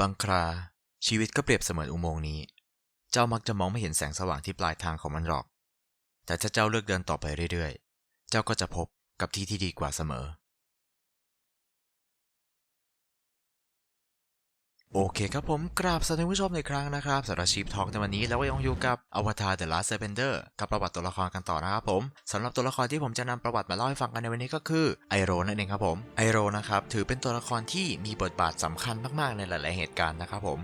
บางครา ชีวิตก็เปรียบเสมือนอุโมงค์นี้ เจ้ามักจะมองไม่เห็นแสงสว่างที่ปลายทางของมันหรอก แต่ถ้าเจ้าเลือกเดินต่อไปเรื่อยๆ เจ้าก็จะพบกับที่ที่ดีกว่าเสมอ โอเคครับผมกราบสวัสดีผู้ชมในครั้งนะครับสำหรับชีพทอกในวันนี้แล้วก็ยังอยู่กับอวตาร The Last Airbender กับประวัติตัวละครกันต่อนะครับผมสำหรับตัวละครที่ผมจะนำประวัติมาเล่าให้ฟังกันในวันนี้ก็คือไอโรนั่นเองครับผมไอโรนะครับถือเป็นตัวละครที่มีบทบาทสำคัญมากๆในหลาย ๆเหตุการณ์นะครับผม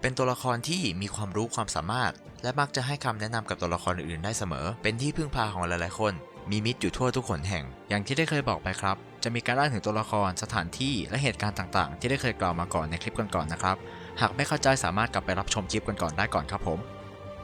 เป็นตัวละครที่มีความรู้ความสามารถ และมักจะให้คำแนะนำกับตัวละครอื่นๆได้เสมอ เป็นที่พึ่งพาของหลายๆคน มีมิตรอยู่ทั่วทุกขนแห่ง อย่างที่ได้เคยบอกไปครับ จะมีการอ้าถึงตัวละครสถานที่และเหตุการณ์ต่างๆ ที่ได้เคยกล่าวมาก่อนในคลิปก่อนๆนะครับ หากไม่เข้าใจสามารถกลับไปรับชมคลิปกันก่อนได้ก่อนครับผม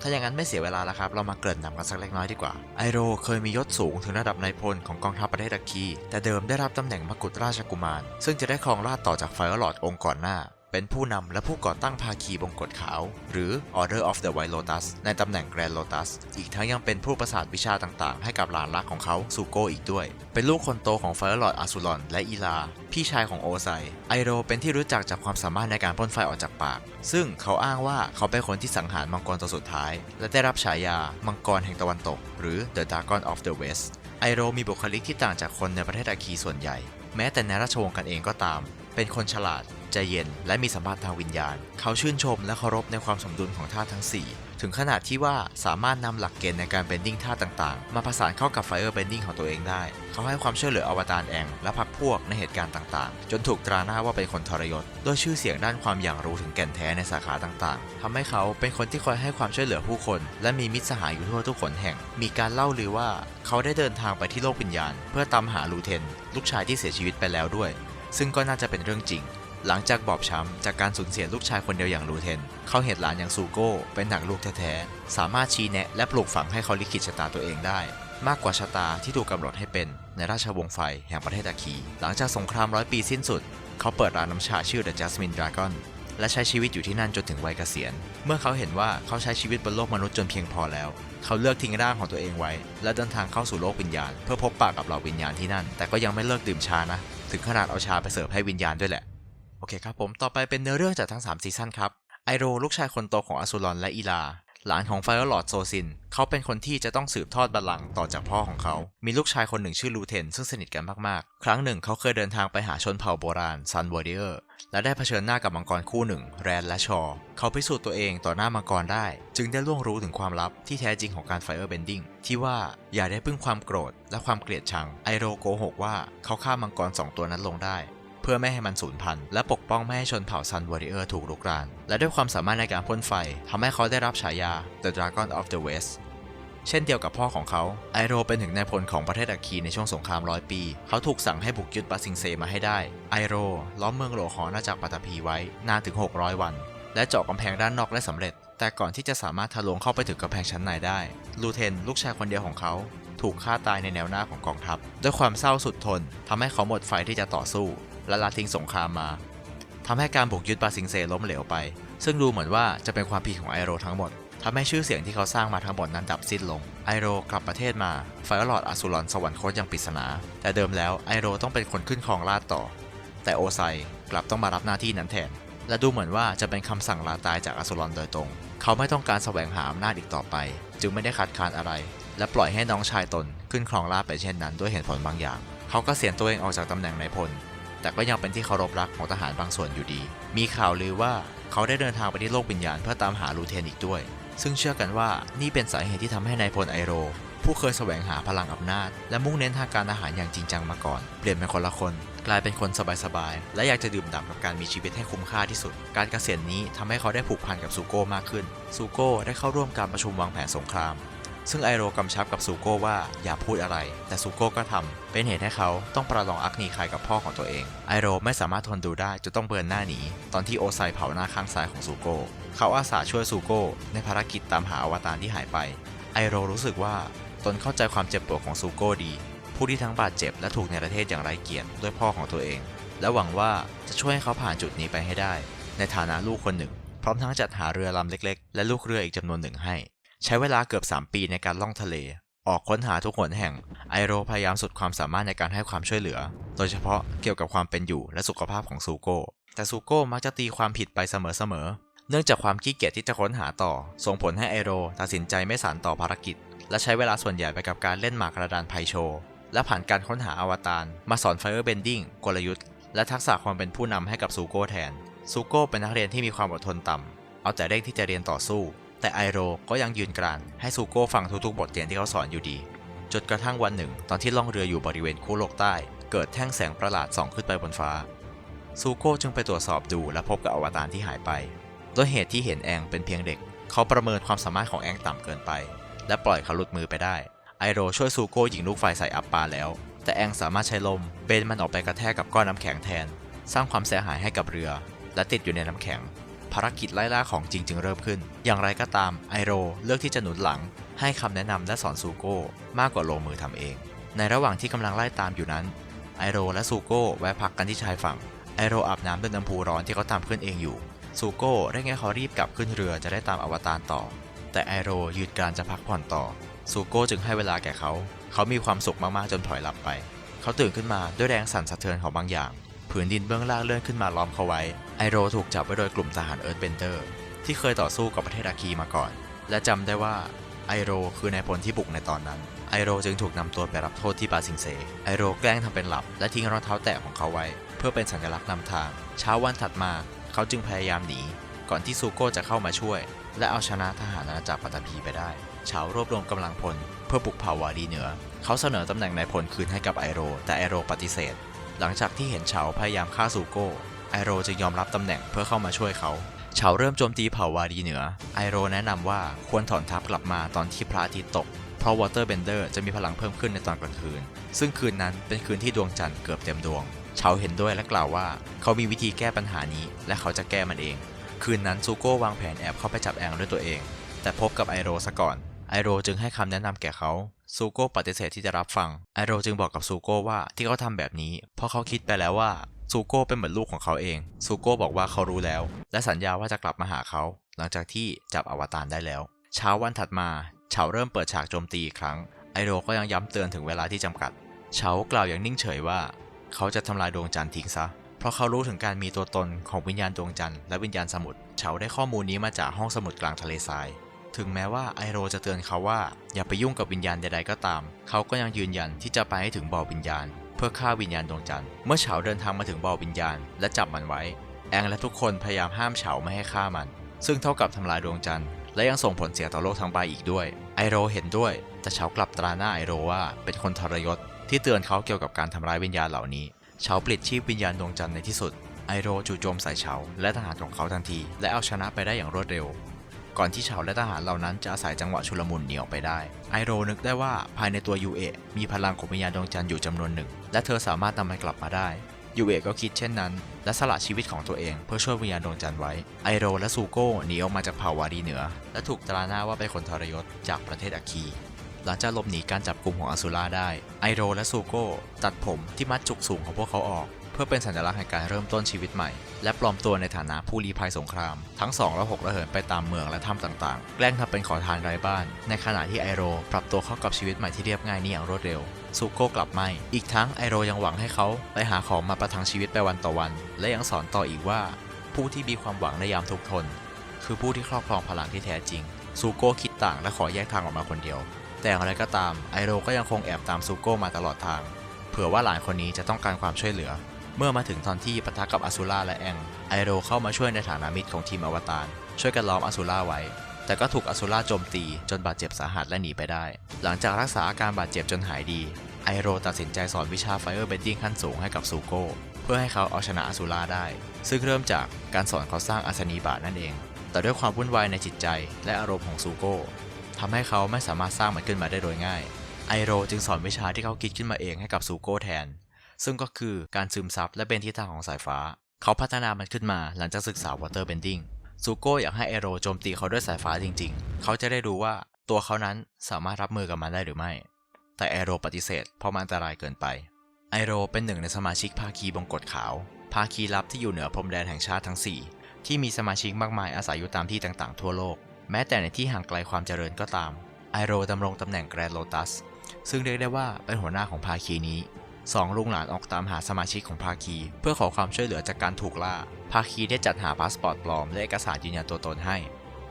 ถ้าอย่างนั้นไม่เสียเวลาแล้วครับ เรามาเกริ่นนำกันสักเล็กน้อยดีกว่า ไอโรเคยมียศสูงถึงระดับนายพลของกองทัพประเทศอัคคี แต่เดิมได้รับตำแหน่งมกุฎราชกุมาร ซึ่งจะได้ครองราชต่อจากไฟอลอดองค์ก่อนหน้า เป็นผู้นำและผู้ก่อตั้งภาคีบงกฎขาว หรือ Order of the White Lotus ในตำแหน่ง Grand Lotus อีกทั้งยังเป็นผู้ประสาทวิชาต่างๆ ให้กับหลานรักของเขาซูโกอีกด้วย เป็นลูกคนโตของไฟอลอร์ดอาซูลอนและอีลา พี่ชายของโอไซ ไอโรเป็นที่รู้จักจากความสามารถในการพ่นไฟออกจากปาก ซึ่งเขาอ้างว่าเขาเป็นคนที่สังหารมังกรตัวสุดท้าย และได้รับฉายามังกรแห่งตะวันตก หรือ The Dragon of the West ไอโรมีบุคลิกที่ต่างจากคนในประเทศอาคีส่วนใหญ่ แม้แต่ในราชวงศ์กันเองก็ตาม เป็นคนฉลาด ใจเย็น และมีสัมผัสทางวิญญาณ เขาชื่นชมและเคารพในความสมดุลของธาตุทั้ง 4 ถึงขนาดที่ว่าสามารถนำหลักเกณฑ์ในการเบนดิ้งธาตุต่างๆ มาผสานเข้ากับไฟเออร์เบนดิ้งของตัวเองได้ เขาให้ความช่วยเหลืออวตารแองและพรรคพวกในเหตุการณ์ต่างๆ จนถูกตราหน้าว่าเป็นคนทรยศด้วยชื่อเสียงด้านความอย่างรู้ถึงแก่นแท้ในสาขาต่างๆทำให้เขาเป็นคนที่คอยให้ความช่วยเหลือผู้คน และมีมิตรสหายอยู่ทั่วทุกขนแห่ง มีการเล่าลือว่าเขาได้เดินทางไปที่โลกวิญญาณ เพื่อตามหาลูเทน ลูกชายที่เสียชีวิตไปแล้วด้วย ซึ่งก็น่าจะเป็นเรื่องจริง หลังจากบอบช้ำจากการสูญเสียลูกชายคนเดียวอย่างลูเทน เขาเห็นหลานอย่างซูโก้เป็นหนังลูกแท้ๆ สามารถชี้แนะและปลูกฝังให้เขาลิขิตชะตาตัวเองได้ มากกว่าชะตาที่ถูกกำหนดให้เป็นในราชวงศ์ไฟแห่งประเทศอาคี หลังจากสงครามร้อยปีสิ้นสุด เขาเปิดร้านน้ำชาชื่อ The Jasmine Dragon และใช้ชีวิตอยู่ที่นั่นจนถึงวัยเกษียณ เมื่อเขาเห็นว่าเขาใช้ชีวิตบนโลกมนุษย์จนเพียงพอแล้ว เขาเลือกทิ้งร่างของตัวเองไว้ และเดินทางเข้าสู่โลกวิญญาณ เพื่อพบปะกับเหล่าวิญญาณที่นั่น แต่ก็ยังไม่เลิกดื่มชานะ ถึงขนาดเอาชาไปเสิร์ฟให้วิญญาณด้วยแหละ โอเคครับผมต่อไปเป็นเนื้อเรื่องจากทั้ง 3 ซีซั่นครับไอโรลูกชายคนโตของอสูรอนและอีลา หลานของไฟอลอดโซซิน เขาเป็นคนที่จะต้องสืบทอดบัลลังก์ต่อจากพ่อของเขา มีลูกชายคนหนึ่งชื่อลูเทน ซึ่งสนิทกันมาก ๆ ครั้งหนึ่งเขาเคยเดินทางไปหาชนเผ่าโบราณซันวอร์เดียร์และได้เผชิญหน้ากับมังกรคู่หนึ่ง แรนและชอ เขาพิสูจน์ตัวเองต่อหน้ามังกรได้ จึงได้ล่วงรู้ถึงความลับที่แท้จริงของการไฟเออร์เบนดิ้งที่ว่าอย่าได้พึ่งความโกรธและความเกลียดชังไอโรโกหกว่าเขาฆ่ามังกรสองตัวนั้นลงได้ เพื่อไม่ให้มันสูญพันธุ์และปกป้องไม่ให้ชนเผ่าซันวอริเออร์ถูกลุกราน และด้วยความสามารถในการพ่นไฟทำให้เขาได้รับฉายา The Dragon of the West เช่นเดียวกับพ่อของเขา ไอโรเป็นถึงนายพลของประเทศอัคคีในช่วงสงครามร้อยปี เขาถูกสั่งให้บุกยึดบาซิงเซมาให้ได้ ไอโรล้อมเมืองโหลของอาณาจักรปัตตภีไว้นานถึง 600 วัน และเจาะกำแพงด้านนอกได้สำเร็จ แต่ก่อนที่จะสามารถทะลวงเข้าไปถึงกำแพงชั้นในได้ ลูเทน ลูกชายคนเดียวของเขา ถูกฆ่าตายในแนวหน้าของกองทัพ ด้วยความเศร้าสุดทนทำให้เขาหมดไฟที่จะต่อสู้ และละทิ้งสงครามมาทำให้การบุกยึดบาซิงเซล้มเหลวไป ซึ่งดูเหมือนว่าจะเป็นความผิดของไอโรทั้งหมดทำให้ชื่อเสียงที่เขาสร้างมาทั้งหมดนั้นดับสิ้นลง ไอโรกลับประเทศมาไฟอลอดอาซูรอนสวรรคตอย่างปริศนา แต่เดิมแล้วไอโรต้องเป็นคนขึ้นครองราชต่อ แต่โอไซกลับต้องมารับหน้าที่นั้นแทน และดูเหมือนว่าจะเป็นคำสั่งลาตายจากอาซูรอนโดยตรง เขาไม่ต้องการแสวงหาอำนาจอีกต่อไป จึงไม่ได้คัดค้านอะไร และปล่อยให้น้องชายตนขึ้นครองราชไปเช่นนั้นด้วยเหตุผลบางอย่าง เขาก็เสียตัวเองออกจากตำแหน่งนายพล แต่ก็ยังเป็นที่เคารพรักของทหารบางส่วนอยู่ดี มีข่าวลือว่าเขาได้เดินทางไปที่โลกวิญญาณเพื่อตามหาลูเทนอีกด้วย ซึ่งเชื่อกันว่านี่เป็นสาเหตุที่ทำให้นายพลไอโร ผู้เคยแสวงหาพลังอำนาจ และมุ่งเน้นทางการอาหารอย่างจริงจังมาก่อน เปลี่ยนเป็นคนละคน กลายเป็นคนสบายๆ และอยากจะดื่มด่ำกับการมีชีวิตให้คุ้มค่าที่สุด การเกษียณนี้ทำให้เขาได้ผูกพันกับซูโก้มากขึ้น ซูโก้ได้เข้าร่วมการประชุมวางแผนสงคราม ซึ่งไอโรกำชับกับซูโก้ว่าอย่าพูดอะไร แต่ซูโก้ก็ทำ เป็นเหตุให้เขาต้องประลองอักนีคายกับพ่อของตัวเอง ไอโรไม่สามารถทนดูได้จนต้องเบิร์นหน้าหนี ตอนที่โอไซเผาหน้าข้างซ้ายของซูโก้ เขาอาสาช่วยซูโก้ในภารกิจตามหาอวตารที่หายไป ไอโรรู้สึกว่าตนเข้าใจความเจ็บปวดของซูโก้ดี ผู้ที่ทั้งบาดเจ็บและถูกในประเทศอย่างไร้เกียรติด้วยพ่อของตัวเอง และหวังว่าจะช่วยให้เขาผ่านจุดนี้ไปให้ได้ ในฐานะลูกคนหนึ่ง พร้อมทั้งจัดหาเรือลำเล็ก ๆ และลูกเรืออีกจำนวนหนึ่งให้ ใช้เวลาเกือบ 3 ปีในการล่องทะเล ออกค้นหาทุกหนแห่ง ไอโรพยายามสุดความสามารถในการให้ความช่วยเหลือ โดยเฉพาะเกี่ยวกับความเป็นอยู่และสุขภาพของซูโก้ แต่ซูโก้มักจะตีความผิดไปเสมอๆ เนื่องจากความขี้เกียจที่จะค้นหาต่อ ส่งผลให้ไอโรตัดสินใจไม่สานต่อภารกิจ และใช้เวลาส่วนใหญ่ไปกับการเล่นหมากกระดานไพโชและผ่านการค้นหาอวตารมาสอนไฟเออร์เบนดิ้งกลยุทธ์และทักษะความเป็นผู้นำให้กับซูโก้แทนซูโก้เป็นนักเรียนที่มีความอดทนต่ำเอาแต่เร่งที่จะเรียนต่อสู้ แต่ไอโรก็ยังยืนกรานให้ซูโก้ฟังทุกๆบทเรียนที่เขาสอนอยู่ดี จนกระทั่งวันหนึ่ง ตอนที่ล่องเรืออยู่บริเวณคู่โลกใต้ เกิดแท่งแสงประหลาดส่องขึ้นไปบนฟ้า ซูโก้จึงไปตรวจสอบดูและพบกับอวตารที่หายไปด้วยเหตุที่เห็นแองเป็นเพียงเด็ก เขาประเมินความสามารถของแองต่ำเกินไป และปล่อยเขาหลุดมือไปได้ ไอโรช่วยซูโก้ยิงลูกไฟใส่อัปปาแล้ว แต่แองสามารถใช้ลมเบนมันออกไปกระแทกกับก้อนน้ำแข็งแทน สร้างความเสียหายให้กับเรือ และติดอยู่ในน้ำแข็ง ภารกิจไล่ล่าของจริงจึงเริ่มขึ้น อย่างไรก็ตามไอโรเลือกที่จะหนุนหลัง ให้คำแนะนำและสอนซูโก้มากกว่าลงมือทำเอง ในระหว่างที่กำลังไล่ตามอยู่นั้นไอโรและซูโก้แวะพักกันที่ชายฝั่งไอโรอาบน้ำด้วยน้ำพุร้อนที่เขาทำขึ้นเองอยู่ซูโก้เร่งให้เขารีบกลับขึ้นเรือจะได้ตามอวตารต่อ แต่ไอโรยืดการจะพักผ่อนต่อซูโก้จึงให้เวลาแก่เขา เขามีความสุขมากๆจนถอยหลับไป เขาตื่นขึ้นมาด้วยแรงสั่นสะเทือนของบางอย่าง ผืนดินเบื้องล่างเลื่อนขึ้นมาล้อมเขาไว้ ไอโรถูกจับไว้โดยกลุ่มทหารเอิร์ธเบนเดอร์ ที่เคยต่อสู้กับประเทศอาคีมาก่อน และจำได้ว่าไอโรคือนายพลที่บุกในตอนนั้น ไอโรจึงถูกนำตัวไปรับโทษที่บาซิงเซ ไอโรแกล้งทำเป็นหลับ และทิ้งรองเท้าแตะของเขาไว้ เพื่อเป็นสัญลักษณ์นำทาง เช้าวันถัดมาเขาจึงพยายามหนี ก่อนที่ซูโก้จะเข้ามาช่วย และเอาชนะทหารอาณาจักรปัตตภีไปได้เฉารวบรวมกำลังพล เพื่อบุกเผ่าวาดีเหนือ เขาเสนอตำแหน่งนายพลคืนให้กับไอโร แต่ไอโรปฏิเสธ หลังจากที่เห็นเฉาพยายามฆ่าซูโก้ ไอโรจึงยอมรับตำแหน่งเพื่อเข้ามาช่วยเขาเฉาเริ่มโจมตีเผ่าวาดีเหนือ ไอโรแนะนำว่าควรถอนทัพกลับมาตอนที่พระอาทิตย์ตก เพราะวอเตอร์เบนเดอร์จะมีพลังเพิ่มขึ้นในตอนกลางคืน ซึ่งคืนนั้นเป็นคืนที่ดวงจันทร์เกือบเต็มดวงเฉาเห็นด้วยและกล่าวว่าเขามีวิธีแก้ปัญหานี้ และเขาจะแก้มันเอง คืนนั้นซูโก้วางแผนแอบเข้าไปจับแองด้วยตัวเอง แต่พบกับไอโรซะก่อนไอโรจึงให้คำแนะนำแก่เขาซูโก้ปฏิเสธที่จะรับฟังไอโรจึงบอกกับซูโก้ว่าที่เขาทำแบบนี้ เพราะเขาคิดไปแล้วว่า ซูโก้เป็นเหมือนลูกของเขาเอง ซูโก้บอกว่าเขารู้แล้ว และสัญญาว่าจะกลับมาหาเขา หลังจากที่จับอวตารได้แล้ว เช้าวันถัดมาเฉาเริ่มเปิดฉากโจมตีอีกครั้ง ไอโรก็ยังย้ำเตือนถึงเวลาที่จำกัด เฉากล่าวอย่างนิ่งเฉยว่า เขาจะทำลายดวงจันทร์ทิ้งซะ เพราะเขารู้ถึงการมีตัวตนของวิญญาณดวงจันทร์และวิญญาณสมุทร เฉาได้ข้อมูลนี้มาจากห้องสมุดกลางทะเลทราย ถึงแม้ว่าไอโรจะเตือนเขาว่า อย่าไปยุ่งกับวิญญาณใดๆก็ตาม เขาก็ยังยืนยันที่จะไปให้ถึงบ่อวิญญาณ พื่อฆ่าวิญญาณดวงจันทร์เมื่อเฉาเดินทางมาถึงบ่อวิญญาณ และจับมันไว้ แองและทุกคนพยายามห้ามเฉาไม่ให้ฆ่ามัน ซึ่งเท่ากับทำลายดวงจันทร์และยังส่งผลเสียต่อโลกทั้งใบอีกด้วย ไอโรเห็นด้วย แต่เฉากลับตราหน้าไอโรว่าเป็นคนทรยศที่เตือนเขาเกี่ยวกับการทำร้ายวิญญาณเหล่านี้เฉาปลิดชีพวิญญาณดวงจันทร์ในที่สุดไอโรจู่โจมใส่เฉาและทหารของเขาทันที และเอาชนะไปได้อย่างรวดเร็ว ก่อนที่เฉาและทหารเหล่านั้นจะอาศัยจังหวะชุลมุนหนีออกไปได้ ไอโรนึกได้ว่าภายในตัวยูเอะมีพลังของวิญญาณดวงจันทร์อยู่จำนวนหนึ่ง และเธอสามารถนำมันกลับมาได้ยูเอะก็คิดเช่นนั้น และสละชีวิตของตัวเองเพื่อช่วยวิญญาณดวงจันทร์ไว้ ไอโรและซูโก้หนีออกมาจากเผ่าวารีเหนือ และถูกตราหน้าว่าเป็นคนทรยศจากประเทศอาคีหลังจากหลบหนีการจับกลุ่มของอสุราได้ ไอโรและซูโก้ตัดผมที่มัดจุกสูงของพวกเขาออก เพื่อเป็นสัญลักษณ์แห่งการเริ่มต้นชีวิตใหม่ และปลอมตัวในฐานะผู้ลี้ภัยสงคราม ทั้งสองระหกระเหินไปตามเมืองและถ้ำต่างๆ แกล้งทำเป็นขอทานไร้บ้าน ในขณะที่ไอโรปรับตัวเข้ากับชีวิตใหม่ที่เรียบง่ายนี้อย่างรวดเร็วซูโก้กลับไม่ อีกทั้งไอโรยังหวังให้เขาไปหาของมาประทังชีวิตไปวันต่อวัน และยังสอนต่ออีกว่า ผู้ที่มีความหวังในยามทุกข์ทน คือผู้ที่ครอบครองพลังที่แท้จริงซูโก้คิดต่างและขอแยกทางออกมาคนเดียว แต่อย่างไรก็ตามไอโรก็ยังคงแอบตามซูโก้มาตลอดทาง เผื่อว่าหลานคนนี้จะต้องการความช่วยเหลือ เมื่อมาถึงตอนที่ปะทะกับอสูราและแอง ไอโรเข้ามาช่วยในฐานะมิตรของทีมอวตาร ช่วยกันล้อมอสูราไว้ แต่ก็ถูกอสูราโจมตีจนบาดเจ็บสาหัสและหนีไปได้ หลังจากรักษาอาการบาดเจ็บจนหายดี ไอโรตัดสินใจสอนวิชาไฟเออร์เบนดิ้งขั้นสูงให้กับซูโก้เพื่อให้เขาเอาชนะอสูราได้ ซึ่งเริ่มจากการสอนเขาสร้างอัศนีบาทนั่นเอง แต่ด้วยความวุ่นวายในจิตใจและอารมณ์ของซูโก้ทำให้เขาไม่สามารถสร้างมันขึ้นมาได้โดยง่าย ไอโรจึงสอนวิชาที่เขาคิดขึ้นมาเองให้กับซูโก้แทน ซึ่งก็คือการซึมซับและเป็นทิศทางของสายฟ้า เขาพัฒนามันขึ้นมาหลังจากศึกษาวอเตอร์เบนดิ้งซูโก้อยากให้ไอโรโจมตีเขาด้วยสายฟ้าจริง ๆ เขาจะได้รู้ว่าตัวเขานั้นสามารถรับมือกับมันได้หรือไม่ แต่ไอโรปฏิเสธเพราะมันอันตรายเกินไปไอโรเป็นหนึ่งในสมาชิกภาคีบงกฎขาว ภาคีลับที่อยู่เหนือพรมแดนแห่งชาติทั้ง 4 ที่มีสมาชิกมากมายอาศัยอยู่ตามที่ต่างๆทั่วโลก แม้แต่ในที่ห่างไกลความเจริญก็ตามไอโรดำรงตำแหน่งแกรนโลตัสซึ่งเรียกได้ว่าเป็นหัวหน้าของภาคีนี้ สองลุงหลานออกตามหาสมาชิกของภาคี เพื่อขอความช่วยเหลือจากการถูกล่า ภาคีได้จัดหาพาสปอร์ตปลอมและเอกสารยืนยันตัวตนให้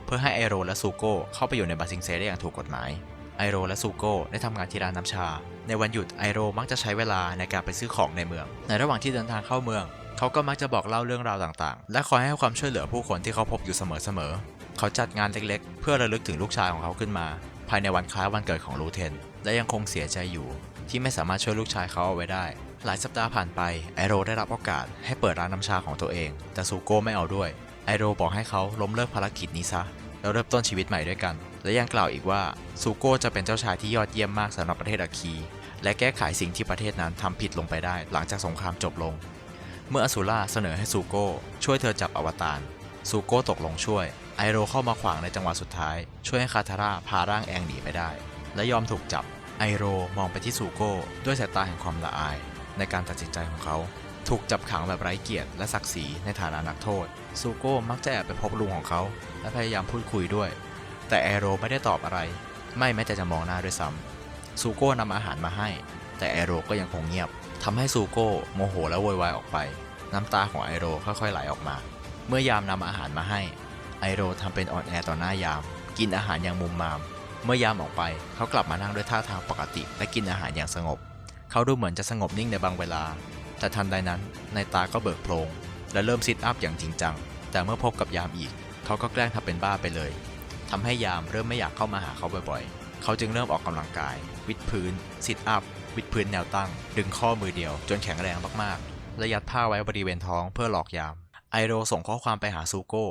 เพื่อให้ไอโรและซูโก้เข้าไปอยู่ในบาซิงเซได้อย่างถูกกฎหมาย ไอโรและซูโก้ได้ทำงานที่ร้านน้ำชา ในวันหยุดไอโรมักจะใช้เวลาในการไปซื้อของในเมือง ในระหว่างที่เดินทางเข้าเมือง เขาก็มักจะบอกเล่าเรื่องราวต่างๆ และคอยให้ความช่วยเหลือผู้คนที่เขาพบอยู่เสมอๆ เขาจัดงานเล็กๆ เพื่อระลึกถึงลูกชายของเขาขึ้นมา ภายในวันคล้ายวันเกิดของลูเทน และยังคงเสียใจอยู่ ที่ไม่สามารถช่วยลูกชายเขาเอาไว้ได้ หลายสัปดาห์ผ่านไปไอโรได้รับโอกาสให้เปิดร้านน้ำชาของตัวเอง แต่ซูโก้ไม่เอาด้วย ไอโรบอกให้เขาล้มเลิกภารกิจนี้ซะแล้วเริ่มต้นชีวิตใหม่ด้วยกัน และยังกล่าวอีกว่าซูโก้จะเป็นเจ้าชายที่ยอดเยี่ยมมากสำหรับประเทศอาคีและแก้ไขสิ่งที่ประเทศนั้นทำผิดลงไปได้ หลังจากสงครามจบลง เมื่ออสูล่าเสนอให้ซูโก้ช่วยเธอจับอวตารซูโก้ตกลงช่วย ไอโรเข้ามาขวางในจังหวะสุดท้าย ช่วยให้คาทาร่าพาร่างแองหนีไปได้ และยอมถูกจับ ไอโรมองไปที่ซูโก้ด้วยสายตาแห่งความละอาย ในการตัดสินใจของเขา ถูกจับขังแบบไร้เกียรติและศักดิ์ศรีในฐานะนักโทษ ซูโก้มักจะแอบไปพบลุงของเขา และพยายามพูดคุยด้วย แต่ไอโรไม่ได้ตอบอะไร ไม่แม้แต่จะมองหน้าด้วยซ้ำซูโก้นำอาหารมาให้ แต่ไอโรก็ยังคงเงียบทำให้ซูโก้โมโหและโวยวายออกไป น้ำตาของไอโรค่อยๆไหลออกมา เมื่อยามนำอาหารมาให้ ไอโรทำเป็นอ่อนแอต่อหน้ายาม กินอาหารอย่างมุมมาม เมื่อยามออกไป เขากลับมานั่งด้วยท่าทางปกติ และกินอาหารอย่างสงบ เขาดูเหมือนจะสงบนิ่งในบางเวลา แต่ทันใดนั้นในตาก็เบิกโพลงและเริ่มซิทอัพอย่างจริงจัง แต่เมื่อพบกับยามอีก เขาก็แกล้งทำเป็นบ้าไปเลยทำให้ยามเริ่มไม่อยากเข้ามาหาเขาบ่อยๆ เขาจึงเริ่มออกกำลังกาย วิดพื้นซิทอัพ วิดพื้นแนวตั้ง ดึงข้อมือเดียว จนแข็งแรงมากๆและยัดผ้าไว้บริเวณท้องเพื่อหลอกยาม ไอโรส่งข้อความไปหาซูโก้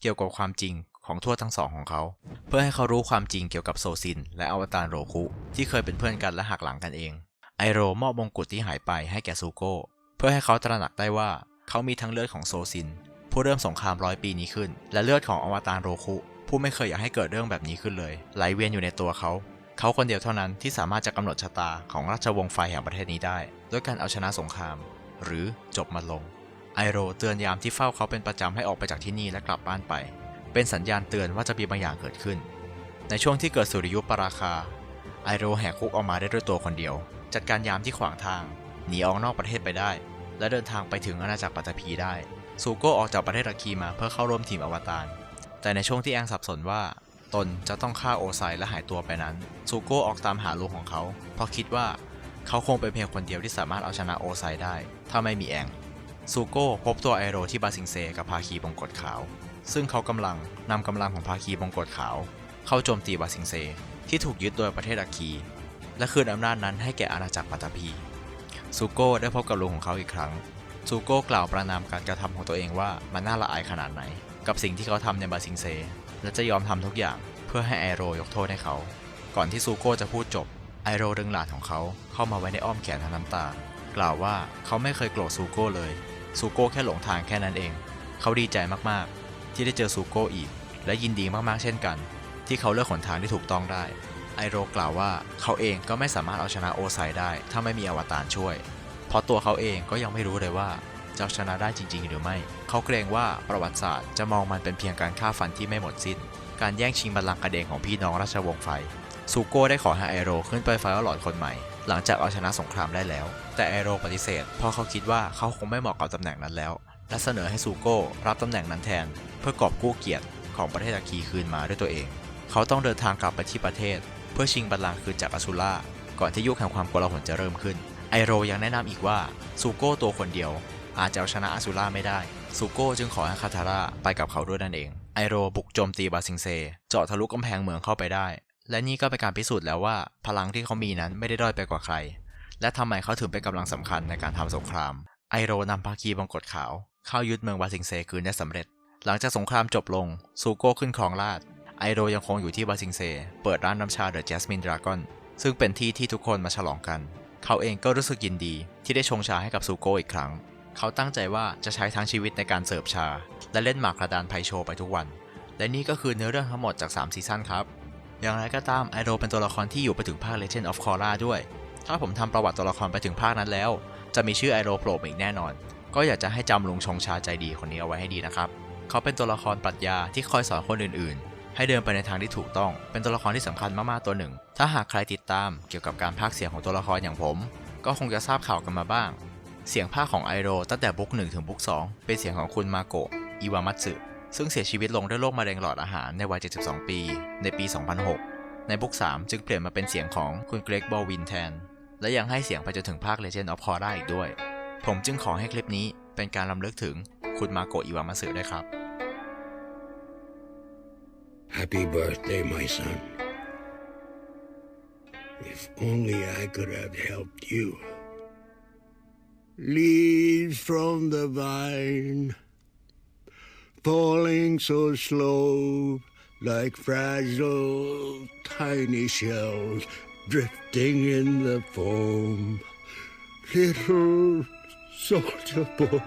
เกี่ยวกับความจริง ของทั่วทั้งสองของเขา เพื่อให้เขารู้ความจริงเกี่ยวกับโซซิน และอวตารโรคุ ที่เคยเป็นเพื่อนกันและหักหลังกันเอง ไอโรมอบมงกุฎที่หายไปให้แก่ซูโก้เพื่อให้เขาตระหนักได้ว่าเขามีทั้งเลือดของโซซิน ผู้เริ่มสงครามร้อยปีนี้ขึ้น และเลือดของอวตารโรคุ ผู้ไม่เคยอยากให้เกิดเรื่องแบบนี้ขึ้นเลย ไหลเวียนอยู่ในตัวเขา เขาคนเดียวเท่านั้นที่สามารถจะกำหนดชะตาของราชวงศ์ไฟแห่งประเทศนี้ได้ด้วยการเอาชนะสงคราม หรือจบมันลงไอโรเตือนยามที่เฝ้าเขาเป็นประจำให้ออกไปจากที่นี่และกลับบ้านไป เป็นสัญญาณเตือนว่าจะมีบางอย่างเกิดขึ้น ในช่วงที่เกิดสุริยุปราคา ไอโรแหกคุกออกมาได้ด้วยตัวคนเดียว จัดการยามที่ขวางทาง หนีออกนอกประเทศไปได้ และเดินทางไปถึงอาณาจักรปัตตภีได้ ซูโกออกจากประเทศอาคีมาเพื่อเข้าร่วมทีมอวตาร แต่ในช่วงที่แองสับสนว่า ตนจะต้องฆ่าโอไซและหายตัวไปนั้น ซูโกออกตามหาลุงของเขา เพราะคิดว่าเขาคงเป็นเพียงคนเดียวที่สามารถเอาชนะโอไซได้ ถ้าไม่มีแองซูโก้พบตัวไอโรที่บาซิงเซกับภาคีบงกฎขาว ซึ่งเขากำลังนำกำลังของภาคีบงกฎขาว เข้าโจมตีบาซิงเซ ที่ถูกยึดโดยประเทศอาคี และคืนอำนาจนั้นให้แก่อาณาจักรปัตตภีซูโก้ได้พบกับลุงของเขาอีกครั้งซูโก้กล่าวประนามการกระทำของตัวเองว่ามันน่าละอายขนาดไหน กับสิ่งที่เขาทำในบาซิงเซ และจะยอมทำทุกอย่างเพื่อให้ไอโรยกโทษให้เขา ก่อนที่ซูโก้จะพูดจบไอโรดึงหลานของเขาเข้ามาไว้ในอ้อมแขนทั้งน้ำตา กล่าวว่าเขาไม่เคยโกรธซูโก้เลยซูโก้แค่หลงทางแค่นั้นเอง เขาดีใจมากๆ ที่ได้เจอซูโก้อีก และยินดีมากๆเช่นกัน ที่เขาเลือกหนทางที่ถูกต้องได้ ไอโรกล่าวว่าเขาเองก็ไม่สามารถเอาชนะโอไซได้ ถ้าไม่มีอวตารช่วย เพราะตัวเขาเองก็ยังไม่รู้เลยว่าจะชนะได้จริง ๆ หรือไม่ เขาเกรงว่าประวัติศาสตร์จะมองมันเป็นเพียงการฆ่าฟันที่ไม่หมดสิ้น การแย่งชิงบัลลังก์กระเดงของพี่น้องราชวงศ์ไฟ ซูโก้ได้ขอให้ไอโรขึ้นไปไฟหลอดคนใหม่ หลังจากเอาชนะสงครามได้แล้ว แต่ไอโรปฏิเสธเพราะเขาคิดว่าเขาคงไม่เหมาะกับตำแหน่งนั้นแล้ว และเสนอให้ซูโก้รับตำแหน่งนั้นแทน เพื่อกอบกู้เกียรติของประเทศอาคีคืนมาด้วยตัวเอง เขาต้องเดินทางกลับไปที่ประเทศ เพื่อชิงบัลลังก์คืนจากอสูล่าก่อนที่ยุคแห่งความโกลาหลจะเริ่มขึ้น ไอโรยังแนะนำอีกว่าซูโก้ตัวคนเดียว อาจจะเอาชนะอสูล่าไม่ได้ซูโก้จึงขอให้คาทาร่าไปกับเขาด้วยนั่นเอง ไอโรบุกโจมตีบาซิงเซ เจาะทะลุกำแพงเมืองเข้าไปได้ และนี่ก็เป็นการพิสูจน์แล้วว่า พลังที่เขามีนั้นไม่ได้ด้อยไปกว่าใคร และทำไมเขาถึงเป็นกำลังสำคัญในการทำสงคราม ไอโรนำภาคีบังกฎขาว เข้ายึดเมืองบาซิงเซคืนได้สำเร็จ หลังจากสงครามจบลง ซูโก้ขึ้นครองราชไอโรยังคงอยู่ที่บาซิงเซ เปิดร้านน้ำชาเดอะแจสมินดราก้อนซึ่งเป็นที่ที่ทุกคนมาฉลองกัน เขาเองก็รู้สึกยินดีที่ได้ชงชาให้กับซูโก้อีกครั้ง เขาตั้งใจว่าจะใช้ทั้งชีวิตในการเสิร์ฟชา และเล่นหมากกระดานไพโชไปทุกวัน และนี่ก็คือเนื้อเรื่องทั้งหมดจาก 3 ซีซั่นครับ อย่างไรก็ตามไอโรเป็นตัวละครที่อยู่ไปถึงภาค Legend of Korra ด้วย ถ้าผมทำประวัติตัวละครไปถึงภาคนั้นแล้ว จะมีชื่อไอโรโผล่มาอีกแน่นอน ก็อยากจะให้จำลุงชงชาใจดีคนนี้เอาไว้ให้ดีนะครับ เขาเป็นตัวละครปรัชญาที่คอยสอนคนอื่นๆ ให้เดินไปในทางที่ถูกต้อง เป็นตัวละครที่สำคัญมากๆตัวหนึ่ง ถ้าหากใครติดตามเกี่ยวกับการพากย์เสียงของตัวละครอย่างผม ก็คงจะทราบข่าวกันมาบ้าง เสียงภาคของไอโรตั้งแต่บุ๊ก1ถึงบุ๊ก2เป็นเสียงของคุณมาโกะอิวามัตสึซึ่งเสียชีวิตลงด้วยโรคมะเร็งหลอดอาหารในวัย 72 ปี ในปี 2006 ในบุ๊ก3จึงเปลี่ยนมาเป็นเสียงของคุณเกรกบอลวินแทน และยังให้เสียงไปจนถึงภาค Legend of Korra อีกด้วย ผมจึงขอให้คลิปนี้เป็นการรำลึกถึงคุณมาโกะอิวามัตสึด้วยครับ Happy birthday, my son. If only I could have helped you. Leaves from the vine, falling so slow, like fragile tiny shells drifting in the foam. Little soldier boy,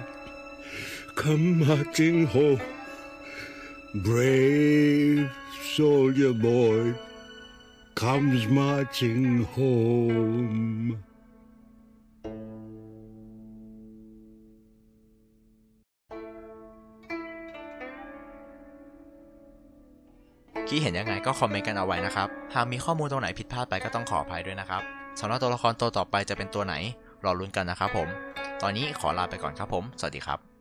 come marching home. Brave soldier boy comes marching home. คิดเห็นยังไงก็คอมเมนต์กันเอาไว้นะครับ หากมีข้อมูลตรงไหนผิดพลาดไปก็ต้องขออภัยด้วยนะครับสำหรับตัวละครตัวต่อไปจะเป็นตัวไหน รอลุ้นกันนะครับผม ตอนนี้ขอลาไปก่อนครับผม สวัสดีครับ